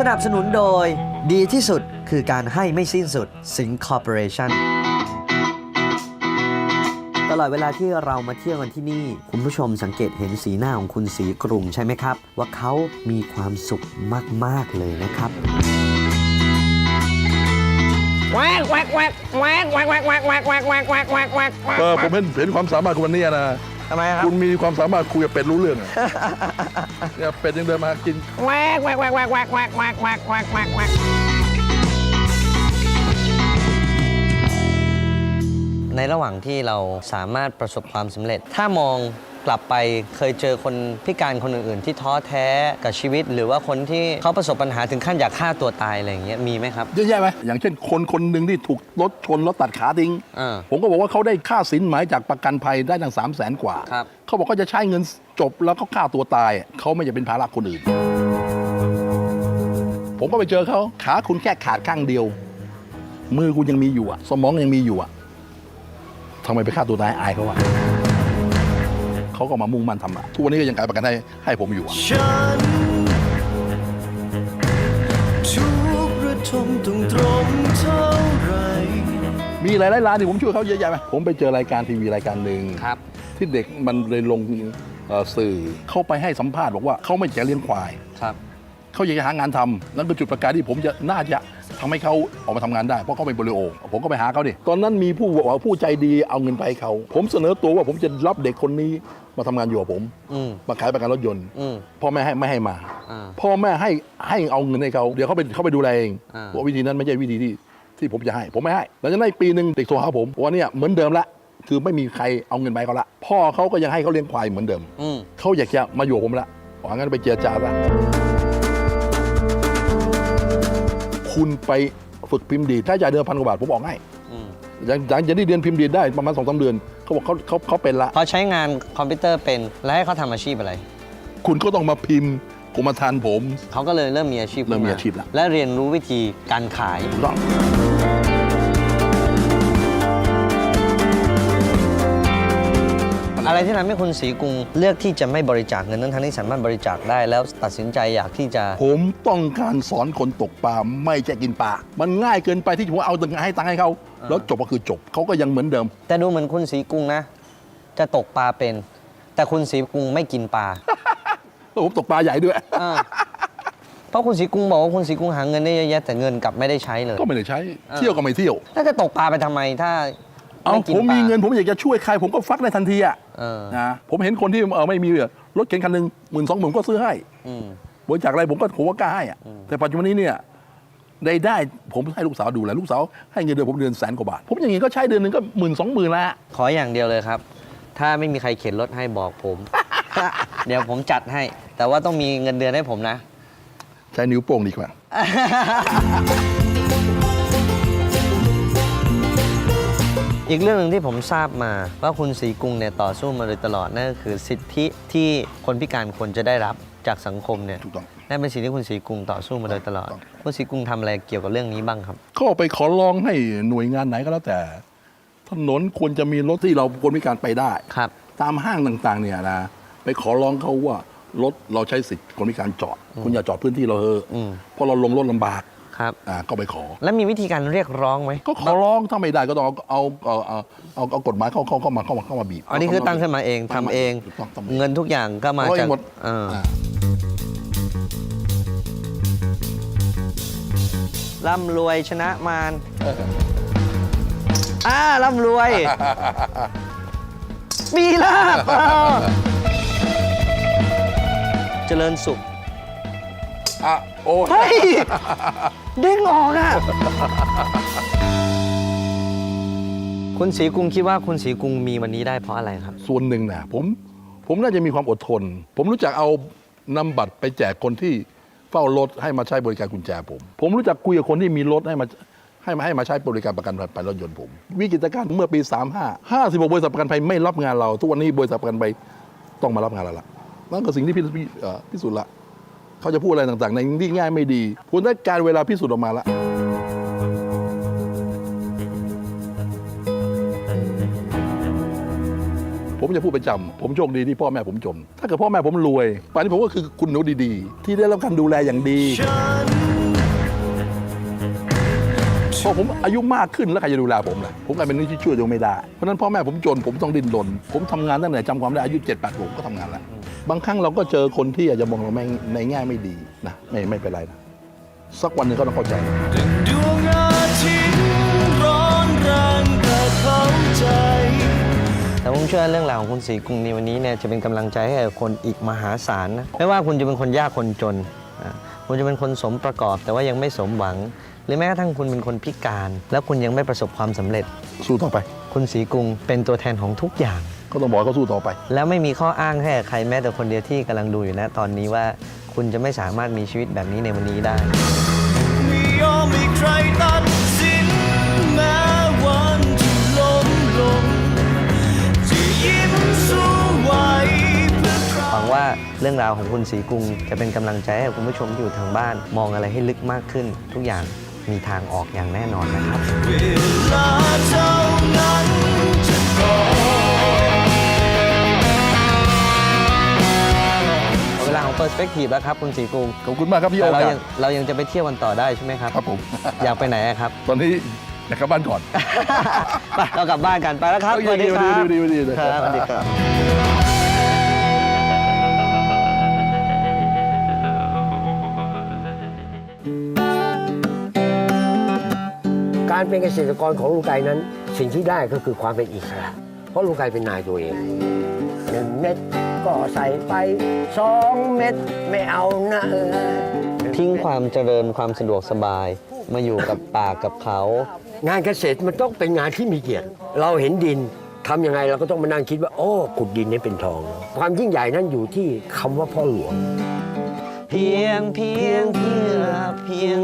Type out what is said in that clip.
สนับสนุนโดย ดีที่สุดคือการให้ไม่สิ้นสุดสิงคอร์ปอเรชั่นตลอดเวลาที่เรามาเที่ยวกันที่นี่ คุณผู้ชมสังเกตเห็นสีหน้าของคุณสีกรุงใช่ไหมครับ ว่าเขามีความสุขมาก ๆ เลยนะครับแวกแวกแวกแวกแวกแวกแวกแวกแวกแวกแวกแวกแวกแวกเออผมเห็นเห็นความสามารถคุณวันนี้นะ ทำไมครับคุณมีความสามารถคุยกับเป็ดรู้เรื่องอะ เนี่ยเป็ดยังเดินมากิน แวกแวกแวกแวกแวกแวกแวกแวกแวกแวกแวกในระหว่างที่เราสามารถประสบความสำเร็จ ถ้ามอง กลับไปเคยเจอคนพิการคนอื่นๆ ที่ท้อแท้กับชีวิต หรือว่าคนที่เขาประสบปัญหาถึงขั้นอยากฆ่าตัวตายอะไรอย่างเงี้ยมีไหมครับ เยอะแยะไหมอย่างเช่นคนคนหนึ่งที่ถูกรถชนแล้วตัดขาทิ้ง อ่า ผมก็บอกว่าเขาได้ค่าสินหมายจากประกันภัยได้ตั้งสามแสนกว่า ครับ เขาบอกเขาจะใช้เงินจบแล้วก็ฆ่าตัวตาย เขาไม่จะเป็นภาระคนอื่น ผมก็ไปเจอเขาขาคุณแค่ขาดข้างเดียว มือคุณยังมีอยู่อะสมองยังมีอยู่อะทำไมไปฆ่าตัวตายอายเขาอะ เขาก็มามุ่งมั่นทำอะทุกวันนี้ก็ยังขายประกันให้ให้ผมอยู่อะฉันทุกระทมต้องตรงเท่าไหรมีหลายๆร้านที่ผมช่วยเขาเยอะแยะไหมผมไปเจอรายการทีวีรายการหนึ่งครับ ที่เด็กมันเลยลงเอ่อสื่อเข้าไปให้สัมภาษณ์บอกว่าเขาไม่อยากจะเลี้ยงควาย ครับ เขาอยากจะหางานทำนั่นเป็นจุดประกายที่ผมจะน่าจะ ทำให้เขาออกมาทำงานได้เพราะเขาเป็นโปลิโอ ผมก็ไปหาเขาดิตอนนั้นมีผู้บอกว่าผู้ใจดีเอาเงินไปให้เขา ผมเสนอตัวว่าผมจะรับเด็กคนนี้มาทำงานอยู่กับผม อืมมาขายประกันรถยนต์ อืมพ่อแม่ให้ไม่ให้มา อ่า พ่อแม่ให้ให้เอาเงินให้เขาเดี๋ยวเขาไปเขาไปดูแลเองอ่าว่าวิธีนั้นไม่ใช่วิธีที่ที่ผมจะให้ ผมไม่ให้หลังจากนั้นอีกปีหนึ่งเด็กโทรหาผมบอกว่าเนี่ยเหมือนเดิมละคือไม่มีใครเอาเงินไปให้เขาละพ่อเขาก็ยังให้เขาเลี้ยงควายเหมือนเดิมอืม เขาอยากจะมาอยู่กับผมละบอกงั้นไปเจรจาละ คุณไปฝึกพิมพ์ดีดถ้าจ่ายเดือนพันกว่าบาทผมบอกให้อืมยังยังจะได้เรียนพิมพ์ดีดได้ประมาณสองสาเดือนเขาบอกเขาเขาเขาเป็นละพอใช้งานคอมพิวเตอร์เป็นแล้วให้เขาทำอาชีพอะไร คุณก็ต้องมาพิมพ์กรมธรรม์ผมเขาก็เลยเริ่มมีอาชีพเริ่มมีขึ้นอาชีพแล้วและเรียนรู้วิธีการขายถูกต้อง อะไรที่ทำให้คุณศรีกรุงเลือกที่จะไม่บริจาคเงินนั้นทั้งที่สามารถบริจาคได้แล้วตัดสินใจอยากที่จะ ผมต้องการสอนคนตกปลาไม่ใช่กินปลา มันง่ายเกินไปที่ผมเอาตังค์ให้ตังค์ให้เขา แล้วจบก็คือจบเขาก็ยังเหมือนเดิม แต่ดูเหมือนคุณศรีกรุงนะ จะตกปลาเป็น แต่คุณศรีกรุงไม่กินปลา แล้วผมตกปลาใหญ่ด้วย อ่าเพราะคุณศรีกรุงบอกว่าคุณศรีกรุงหาเงินได้เยอะแยะแต่เงินกลับไม่ได้ใช้เลย ก็ไม่ได้ใช้อ่าเที่ยวก็ไม่เที่ยว แล้วจะตกปลาไปทำไมถ้า เอาไม่กินผมปลามีเงินผมอยากจะช่วยใคร ผมก็ฟักได้ทันทีอะเออ นะผมเห็นคนที่เออไม่มีรถเก๋งคันหนึ่งหมื่นสองหมื่นก็ซื้อให้อืม บริจาคอะไรผมก็ผมก็กล้าให้อะอืมแต่ปัจจุบันนี้เนี่ยได้ได้ผมให้ลูกสาวดูแลลูกสาวให้เงินเดือนผมเดือนแสนกว่าบาทผมอย่างงี้ก็ใช้เดือนหนึ่งก็หมื่นสองหมื่นละ ขออย่างเดียวเลยครับ ถ้าไม่มีใครเข็นรถให้บอกผม เดี๋ยวผมจัดให้ แต่ว่าต้องมีเงินเดือนให้ผมนะ ใช้นิ้วโป้งดีกว่า อีกเรื่องหนึ่งที่ผมทราบมาว่าคุณศรีกรุงเนี่ยต่อสู้มาโดยตลอดนั่นก็คือสิทธิที่คนพิการควรจะได้รับจากสังคมเนี่ยถูกต้อง นั่นเป็นสิ่งที่คุณศรีกรุงต่อสู้มาโดยตลอดถูกต้องคุณศรีกรุงทำอะไรเกี่ยวกับเรื่องนี้บ้างครับ ก็ไปขอร้องให้หน่วยงานไหนก็แล้วแต่ ถนนควรจะมีรถที่เราคนพิการไปได้ ครับ ตามห้างต่างๆเนี่ยนะไปขอร้องเขาว่ารถเราใช้สิทธิ์คนพิการจอด คุณอย่าจอดพื้นที่เราเถอะอืมเพราะเราลงรถลำบาก ครับอ่าก็ไปขอ แล้วมีวิธีการเรียกร้องไหมก็ขอร้องถ้าไม่ได้ก็ต้องเอาเอาเอาเอาเอาเอากฎหมายเข้าเข้าเข้ามาเข้ามาเข้ามาบีบอันนี้คือตั้งขึ้นมาเองทำเอง ถูกต้องทำเงินทุกอย่างก็มาเอาเอจากงหมดเอออ่า ร่ำรวยชนะมารอ่าร่ำรวย มีลาบเออเจริญสุข อะโอ้เฮ้ย เด้งออกอะ คุณศรีกรุงคิดว่าคุณศรีกรุงมีวันนี้ได้เพราะอะไรครับ ส่วนหนึ่งนะผมผมน่าจะมีความอดทน ผมรู้จักเอานำบัตรไปแจกคนที่เฝ้ารถให้มาใช้บริการกุญแจผม ผมรู้จักคุยกับคนที่มีรถให้มาให้มาให้มาใช้บริการประกันภัยรถยนต์ผม วิกฤตการณ์เมื่อปี 35 56บริษัทประกันภัยไม่รับงานเรา ทุกวันนี้บริษัทประกันภัยต้องมารับงานเราละนั่นก็สิ่งที่พี่พี่เอ่อพิสูจน์ละ เขาจะพูดอะไรต่างๆ ในที่ง่ายไม่ดี คุณได้การเวลาพิสูจน์ออกมาละผมจะพูดประจำผมโชคดีที่พ่อแม่ผมจน ถ้าเกิดพ่อแม่ผมรวยป่านนี้ผมก็คือคุณหนูดีๆ ที่ได้รับการดูแลอย่างดีพอผมอายุมากขึ้นแล้วใครจะดูแลผมล่ะ ผมกลายเป็นนี่ที่ช่วยตัวไม่ได้ เพราะนั้นพ่อแม่ผมจนผมต้องดิ้นรน ผมทำงานตั้งแต่จำความได้อายุ7จ็ดแปดผมก็ทำงานแล้ว บางครั้งเราก็เจอคนที่อาจจะมองเราไม่ในแง่ไม่ดีนะไม่ไม่เป็นไรนะสักวันหนึ่งก็ต้องเข้าใจดวงอาทิตย์ร้อนแรงแต่เข้าใจแต่ผมเชื่อเรื่องราวของคุณศรีกรุงในวันนี้เนี่ยจะเป็นกำลังใจให้กับคนอีกมหาศาลนะไม่ว่าคุณจะเป็นคนยากคนจนอะคุณจะเป็นคนสมประกอบ แต่ว่ายังไม่สมหวัง หรือแม้กระทั่งคุณเป็นคนพิการ แล้วคุณยังไม่ประสบความสำเร็จ สู้ต่อไป คุณศรีกรุงเป็นตัวแทนของทุกอย่าง ก็ต้องบอกให้เขาสู้ต่อไป แล้วไม่มีข้ออ้างให้กับใครแม้แต่คนเดียวที่กำลังดูอยู่นะตอนนี้ว่าคุณจะไม่สามารถมีชีวิตแบบนี้ในวันนี้ได้ไม่ยอมให้ใครตัดสินแม้วันที่ล้มลงจะยิ้มสู้ไหวเพื่อใครหวังว่าเรื่องราวของคุณศรีกรุงจะเป็นกำลังใจให้กับคุณผู้ชมที่อยู่ทางบ้าน มองอะไรให้ลึกมากขึ้น ทุกอย่างมีทางออกอย่างแน่นอนนะครับ เวลาเท่านั้นจะบอกเวลาของ Perspective แล้วครับคุณศรีกรุงขอบคุณมากครับพี่โอแต่เราครัยับงเรายังจะไปเที่ยววันต่อได้ใช่ไหมครับครับผม อยากไปไหนอะครับ ตอนนี้อยากกลับบ้านก่อน ไปเรากลับบ้านกันไปแล้วครับโอเคสวัสดีครับดีดีดีดีดี ครับสวัสดีครับการเป็นเกษตรกรของลุงไก่นั้น สิ่งที่ได้ก็คือความเป็นอิสระ เพราะลุงไก่เป็นนายตัวเองหนึ่งเม็ด ก็ใส่ไปสองเม็ดไม่เอานะเออทิ้งความเจริญความสะดวกสบาย มาอยู่กับป่ากับเขา งานเกษตรมันต้องเป็นงานที่มีเกียรติ เราเห็นดินทำยังไงเราก็ต้องมานั่งคิดว่า โอ้ขุดดินนี้เป็นทอง ความยิ่งใหญ่นั้นอยู่ที่คำว่าพ่อหลวง เพียงเพียงเพื่อเพียง